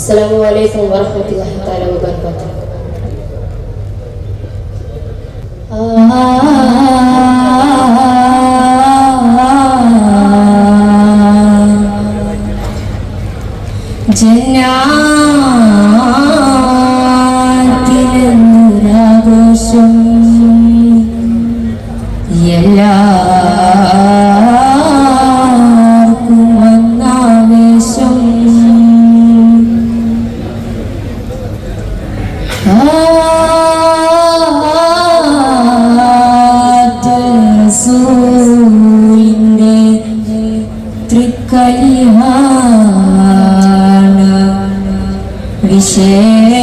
السلام عليكم ورحمة الله تعالى وبركاته ജനാതിലെന്ന് റസൂലിന്റെ തൃക്കലിഹാണ് വിശേഷ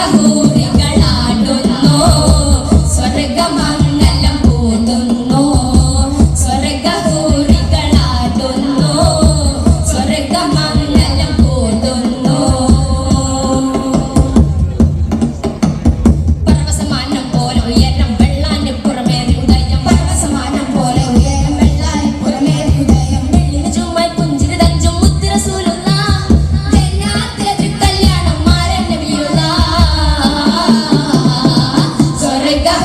Oh.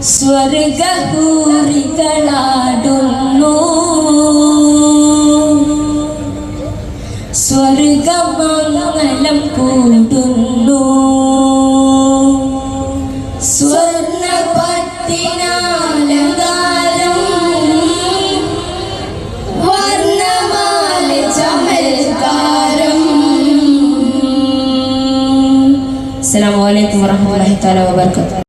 സ്വർഗഹൂറികളാടുന്നു. സ്വർഗമംഗലം കൂടുന്നു സ്വർണപത്തിനാലങ്കാരം വർണമാല ചമൽക്കാരം. അസ്സലാമു അലൈക്കും വറഹ്മത്തുള്ളാഹി തആല വബറകാതുഹു